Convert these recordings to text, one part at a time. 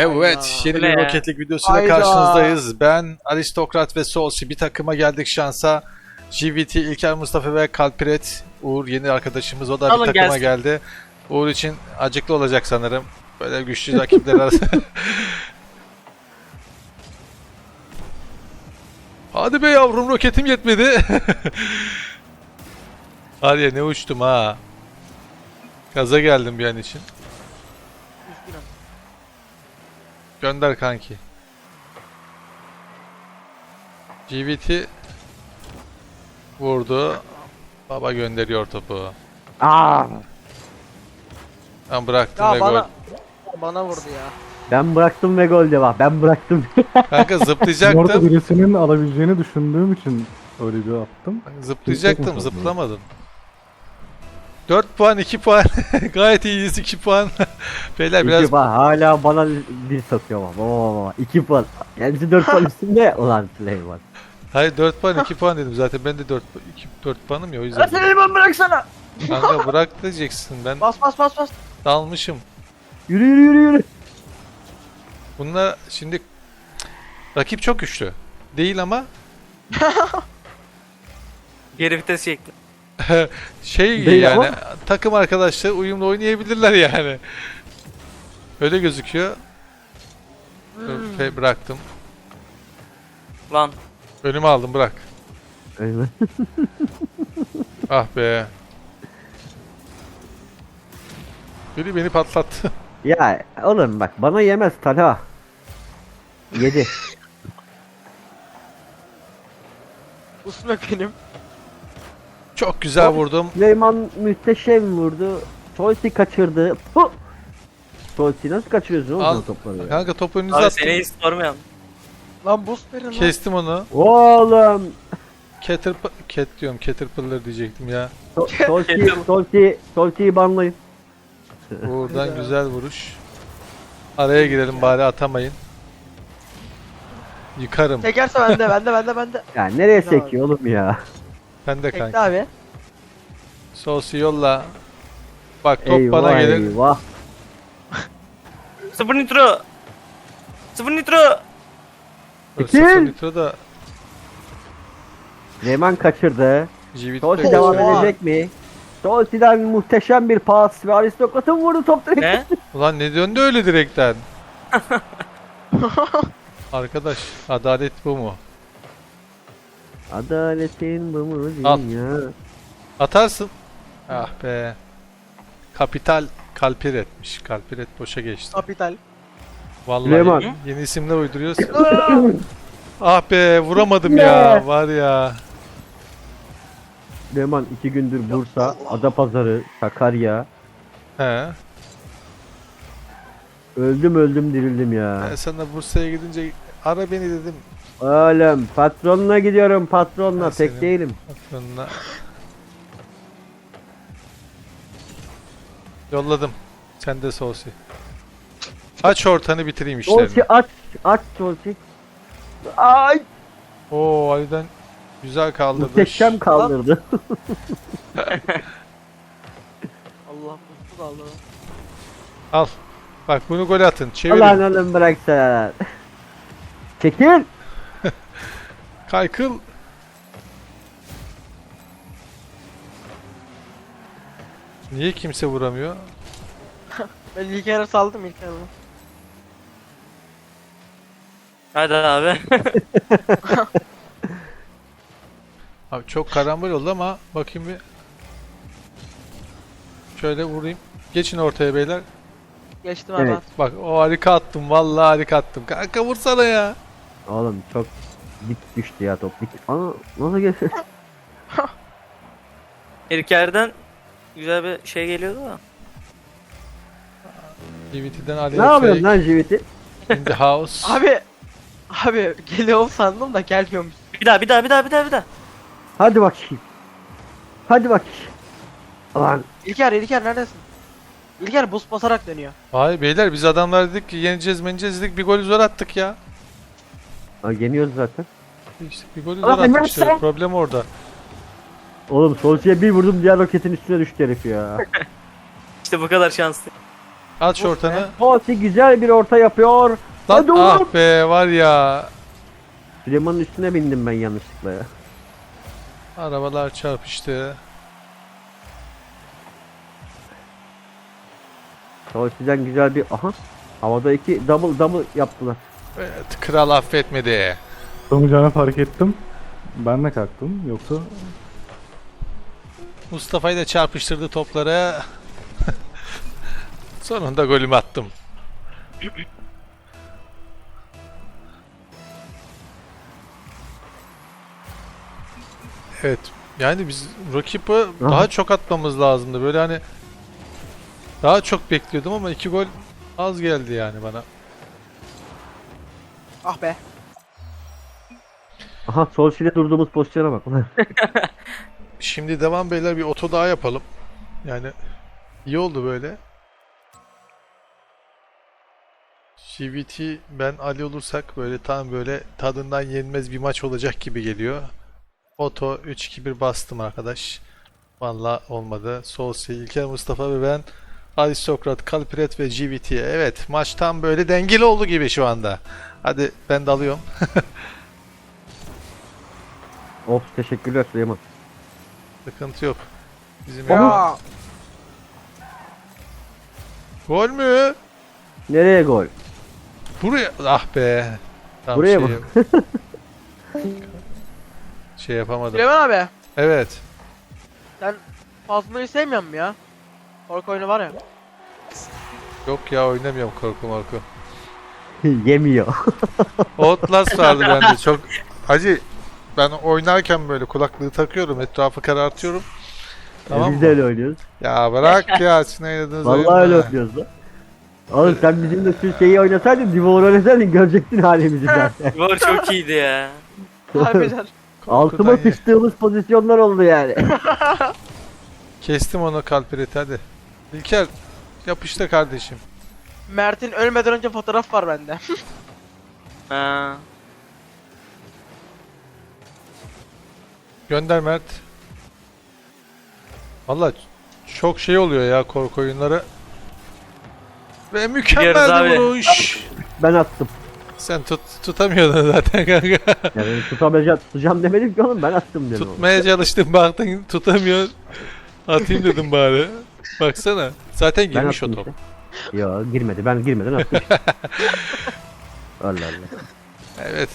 Evet, yeni bir roketlik videosuyla Hayda. karşınızdayız. Ben Aristokrat ve Solsi bir takıma geldik şansa. GVT, İlker Mustafa ve Kalpiret. Uğur yeni arkadaşımız o da Alın bir takıma gelsin. geldi. Uğur için acıklı olacak sanırım. Böyle güçlü rakipler arasında. Hadi be yavrum roketim yetmedi. Ya ne uçtum ha. Gaza geldim bir an için. Gönder kanki. GVT vurdu. Baba gönderiyor topu. Aa, Ben bıraktım Ya ve bana gol. bana vurdu ya. ben bıraktım ve gol cevap. Ben bıraktım. Kanka Orada zıplayacaktım. birisinin alabileceğini düşündüğüm için öyle bir attım. Zıplayacaktım, zıplamadım. 4 puan, 2 puan. Gayet iyiyiz 2 puan. Beyler biraz İki puan. Hala bana bir satıyor baba. Baba baba. İki puan. Kendisi dört puan üstünde. Ulan Süleyman. Hayır 4 puan 2 puan dedim zaten. Ben de 4 2 4 puanım ya o yüzden. Süleyman bıraksana. Kanka bırak diyeceksin. Ben Bas bas bas bas. dalmışım. Yürü yürü yürü yürü. Bunlar şimdi rakip çok güçlü. Değil ama Geri vites çekti. şey Değil yani ama- takım arkadaşları uyumlu oynayabilirler yani. Öyle gözüküyor. Fe- bıraktım. Lan. Önüme aldım bırak. Öyle. Ah be. Biri beni patlattı. ya oğlum bak bana yemez Talha. Yedi. Usmek benim. Çok güzel vurdum. Süleyman mühteşem vurdu. Solsi kaçırdı. Hu! Nasıl kaçırıyorsun oğlum Al. sen topları? ya? Kanka topu önünüze Abi attım. seni hiç sormayalım. Lan boost verin lan. Kestim onu. Oğlum. Caterp Cat diyorum. Caterpillar diyecektim ya. So- Solsi, Solsi, Solsi'yi banlayın. Buradan güzel vuruş. Araya girelim bari atamayın. Yıkarım. Çekerse bende bende bende bende. Ya nereye sekiyor oğlum ya? Ben de Çekti kanka. abi. Sosi yolla. Bak top eyvah bana gelir. eyvah. Sıfır nitro. Sıfır nitro. İki. Sıfır nitro da Süleyman kaçırdı. Solsi de devam Oha. edecek mi? Solsi'den muhteşem bir pas ve aristokratın vurdu top direkt. Ne? Ulan ne döndü öyle direkten? Arkadaş adalet bu mu? Adaletin bu mu Al. dünya? Atarsın. Ah be. Kapital kalpir etmiş. Kalpir et boşa geçti. Kapital. Vallahi Süleyman. yeni, yeni isimler uyduruyoruz. ah be vuramadım ya. Var ya. Süleyman iki gündür Bursa, Adapazarı, Sakarya. He. Öldüm öldüm dirildim ya. Ben sana Bursa'ya gidince ara beni dedim. Oğlum patronla gidiyorum patronla Ben tek senin- değilim. Patronuna. Yolladım. Sen de Sosi. Aç ortanı bitireyim işlerini. Solsi aç aç Solsi. Ay Oo Ali'den güzel kaldırdı. muhteşem kaldırdı. Allah da aldı. Al. Bak bunu gol atın. Çevirin. Ulan oğlum bıraksana. Çekil. Kaykıl. Niye kimse vuramıyor? Ben ilk yarı saldım ilk yarı. Hadi abi. Abi çok karambol oldu ama bakayım bir. Şöyle vurayım. Geçin ortaya beyler. Geçtim abi. Evet. Bak o harika attım. Vallahi harika attım. Kanka vursana ya. Oğlum çok dik düştü ya top. Dik. Ana nasıl geçti? İlker'den güzel bir şey geliyordu da. DVT'den Ali'ye ne yapıyorsun lan Jivit'i? in the house. Abi. Abi geliyor sandım da gelmiyormuş. Bir daha bir daha bir daha bir daha bir daha. Hadi bakayım. Hadi bakayım. Ulan İlker İlker neredesin? İlker boost basarak dönüyor. Hayır beyler biz adamlar dedik ki yeneceğiz meneceğiz dedik bir golü zor attık ya. Ha, yeniyoruz zaten. İşte bir golü zor sen- problem orada. Oğlum Solskjaer'e bir vurdum diğer roketin üstüne düştü herif ya. İşte bu kadar şanslı. At şu ortanı. Sosi güzel bir orta yapıyor. Lan Hadi ah be var ya. Süleyman'ın üstüne bindim ben yanlışlıkla ya. Arabalar çarpıştı. Sosi'den güzel bir aha. Havada iki double double yaptılar. Evet, kral affetmedi. Olmayacağını fark ettim. Ben de kalktım. Yoksa Mustafa'yı da çarpıştırdı topları. Sonunda golümü attım. Evet. Yani biz rakibi daha çok atmamız lazımdı. Böyle hani daha çok bekliyordum ama iki gol az geldi yani bana. Ah be. Aha Sosi'de durduğumuz pozisyona bak. Şimdi devam beyler bir oto daha yapalım. Yani iyi oldu böyle. CVT ben Ali olursak böyle tam böyle tadından yenmez bir maç olacak gibi geliyor. Oto 3-2-1 bastım arkadaş. Valla olmadı. Solsi, İlker Mustafa ve ben Aristokrat, Kalpret ve GVT. Evet maç tam böyle dengeli oldu gibi şu anda. Hadi ben dalıyorum. of teşekkürler Süleyman. Sıkıntı yok. Bizim Ya. Gol mü? Nereye gol? Buraya ah be. Tam Buraya şey, mı? şey yapamadım. Süleyman abi. Evet. Fazla'yı sevmiyor mu ya? Korku oyunu var ya. Yok ya oynamıyorum korku morku. Yemiyor. Outlast vardı bende çok. Hacı ben oynarken böyle kulaklığı takıyorum etrafı karartıyorum. Tamam Biz mı? de öyle oynuyoruz. Ya bırak ya sizin oynadığınız Vallahi oyun öyle ne? oynuyoruz lan. Oğlum sen bizimle şu şeyi oynasaydın, Divor oynasaydın görecektin halimizi zaten. Gol çok iyiydi ya. Harbiden. Altıma ye- sıçtığımız pozisyonlar oldu yani. Kestim onu kalpireti hadi. İlker yapıştı kardeşim. Mert'in ölmeden önce fotoğraf var bende. Ha. Gönder Mert. Valla çok şey oluyor ya korku oyunları. Ve mükemmel abi. vuruş. Ben attım. Sen tut tutamıyordun zaten kanka. Yani tutamayacağım, tutacağım demedim ki oğlum ben attım dedim. Tutmaya çalıştım baktın tutamıyor. Atayım dedim bari. Baksana. Zaten Ben girmiş o attım top. işte. Yo girmedi. Ben girmeden attım işte. Allah Allah. Evet.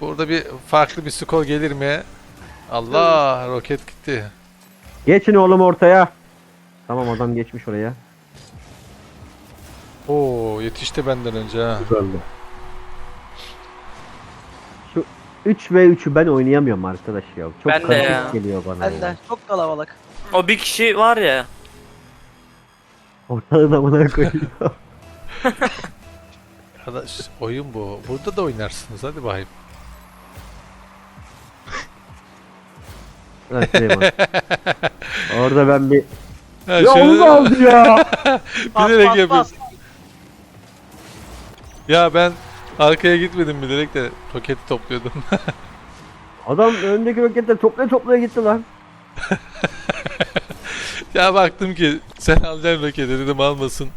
Burada bir farklı bir skor gelir mi? Allah roket gitti. Geçin oğlum ortaya. Tamam adam geçmiş oraya. Oo yetişti benden önce ha. Güzeldi. Şu 3 ve 3'ü ben oynayamıyorum arkadaş ya. Çok Ben de karışık ya. geliyor bana Ben ya. de. Çok kalabalık. O bir kişi var ya. Ortalığı da bana koyuyor. Arkadaş oyun bu. Burada da oynarsınız hadi bakayım. Lan Süleyman. Orada ben bir... Ha, Ya şöyle- onu da aldı ya. Bilerek bas. Ya ben arkaya gitmedim bilerek de roketi topluyordum. Adam öndeki roketler toplaya toplaya gitti lan. ya baktım ki sen alacaksın roketi dedim almasın.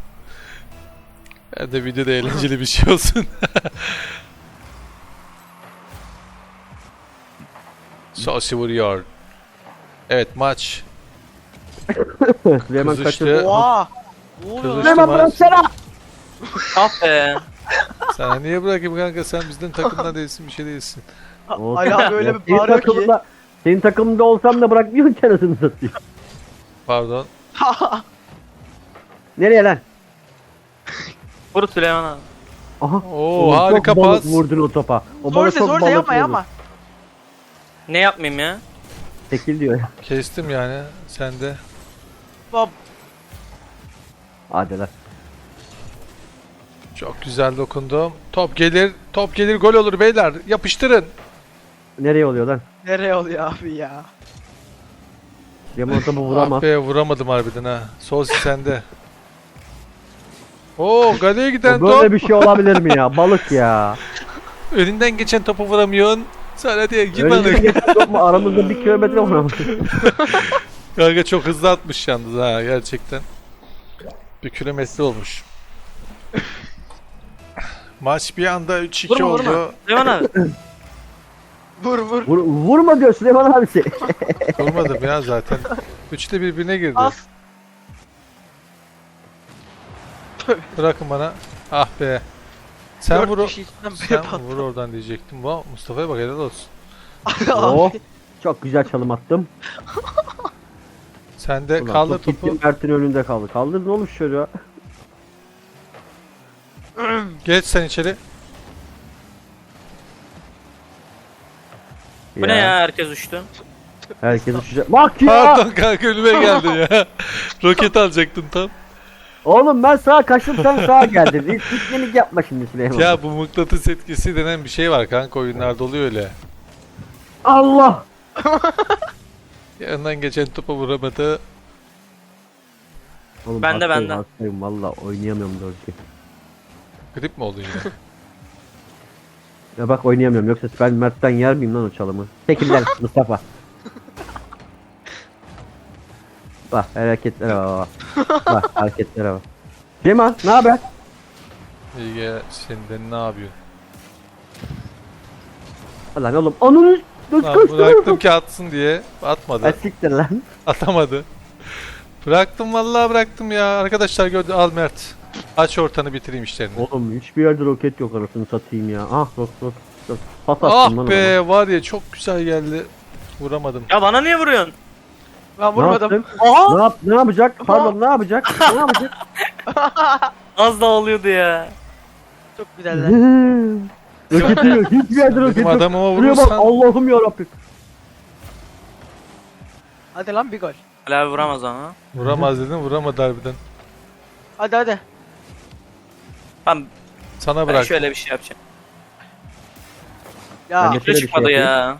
Ben de videoda eğlenceli bir şey olsun. Sosi vuruyor. Evet maç. Kızıştı. kaçırdı. Oha. Maç. bıraksana. Ah be. Sana niye bırakayım kanka sen bizden takımdan değilsin bir şey değilsin. Olsun. Ali abi öyle Ya bir bağırıyor ki. senin takımında olsam da bırakmıyorsun ki anasını satayım. Pardon. Nereye lan? Vur Süleyman abi. Aha. Oo Oğlum, harika çok balık pas. vurdun o topa. O bana Zorse çok balık yapma vurdu. yapma. Ne yapmayayım ya? Çekil diyor ya. Kestim yani sen de. Bab. Hadi lan. Çok güzel dokundum. Top gelir, top gelir gol olur beyler. Yapıştırın. Nereye oluyor lan? Nereye oluyor abi ya? Yaman topu vuramaz. Ah be vuramadım harbiden ha. Solsi sende. Oo galeye giden O böyle top. bir şey olabilir mi ya? Balık ya. Önünden geçen topu vuramıyorsun. Sana diye bir balık. yok mu? Aramızda bir kilometre ama. Kanka çok hızlı atmış yalnız ha gerçekten. Bir kilometre olmuş. Maç bir anda 3-2 Vurma, oldu. vurma. Süleyman abi. Vur vur. Vur, vurma diyor Süleyman abisi. Vurmadım ya zaten. Üçü de birbirine girdi. As. Bırakın bana. Ah be. Sen Dört vur. o- kişi içinden biri Sen patladı. vur oradan diyecektim. Vay Mustafa'ya bak helal olsun. oh, Abi. çok güzel çalım attım. Sen de Ulan, kaldır top topu. Mert'in önünde kaldı. Kaldırdın oğlum çocuğa. Geç sen içeri. Bu ne ya herkes uçtu. Herkes uçacak. Bak ya! Pardon kanka önüme geldi ya. Roket alacaktım tam. Oğlum ben sağa kaçtım sen sağa geldin. Hiç gitmelik yapma şimdi Süleyman. Ya bu mıknatıs etkisi denen bir şey var kanka oyunlarda oluyor öyle. Allah! Yanından geçen topa vuramadı. Oğlum, Bende, hastayım, bende. Hastayım valla oynayamıyorum doğru ki. Grip mi oldun yine? Ya bak oynayamıyorum yoksa ben Mert'ten yer miyim lan o çalımı? Çekil lan Mustafa. Bak hareketlere bak bak. Bak hareketlere bak. Cemal ne haber? İyi senden ne yapıyorsun? Lan oğlum onun Lan bıraktım ki atsın diye atmadı. Siktir lan. Atamadı. Bıraktım vallahi bıraktım ya. Arkadaşlar gördü al Mert. Aç ortanı bitireyim işlerini. Oğlum hiçbir yerde roket yok anasını satayım ya. Ah rok rok. rok. Pas Ah attım lan be var ya çok güzel geldi. Vuramadım. Ya bana niye vuruyorsun? Ben adama. Ne vurmadım. yaptın? Aha! Ne, yap, ne yapacak? Pardon ne yapacak? ne yapacak? Az da oluyordu ya. Çok güzeller. roket yok. Hiçbir yerde roket Benim yok. adamıma Buraya bak vurursan Allah'ım yarabbim. Hadi lan bir gol. Abi vuramaz ama. vuramaz dedim vuramadı harbiden. Hadi hadi. Tamam Sana ben bırak. şöyle bir şey yapacağım. Ya. Ben de- Nitro Şöyle bir şey çıkmadı yapayım. ya.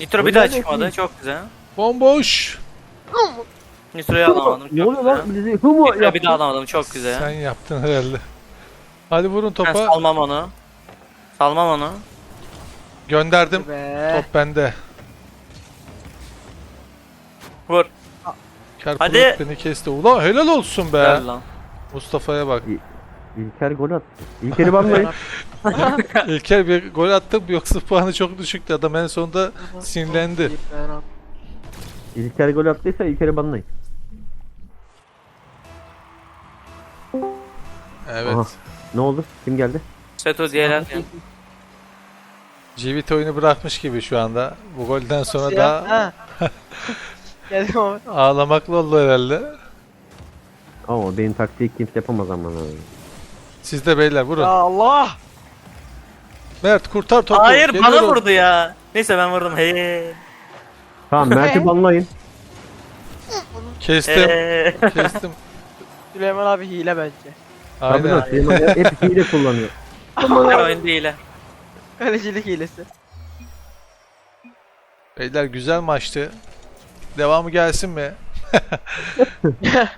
Nitro bir Öyle daha çıkmadı. Çok güzel. Bomboş. Nitro'yu alamadım. Ne Çok oluyor güzel. lan? Bizi bir yaptı. daha alamadım. Çok güzel. Sen yaptın herhalde. Hadi vurun Ben topa. salmam onu. Salmam onu. Gönderdim. Be. Top bende. Vur. Kerkulut Hadi. beni kesti. Ulan helal olsun be. Gel lan. Mustafa'ya bak. İlker gol attı. İlker'i banlayın. İlker bir gol attım yoksa puanı çok düşüktü. Adam en sonunda sinirlendi. İlker gol attıysa İlker'i banlayın. Evet. Aha. Ne oldu? Kim geldi? Seto geldi. Civit oyunu bırakmış gibi şu anda. Bu golden sonra da ağlamaklı oldu herhalde. Ama benim taktiği kimse yapamaz ama. Siz de beyler vurun. Ya Allah. Mert kurtar topu. Hayır bana vurdu ya. Neyse ben vurdum. Hey. Tamam Mert'i banlayın. Kestim. Kestim. Süleyman abi hile bence. Aynen. lan Süleyman hep hile kullanıyor. Her oyun değil. ha. Kalecilik hilesi. Beyler güzel maçtı. Devamı gelsin mi?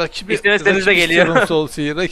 Rakibi, İstemezseniz de geliyor. istiyorum Solskjaer'i.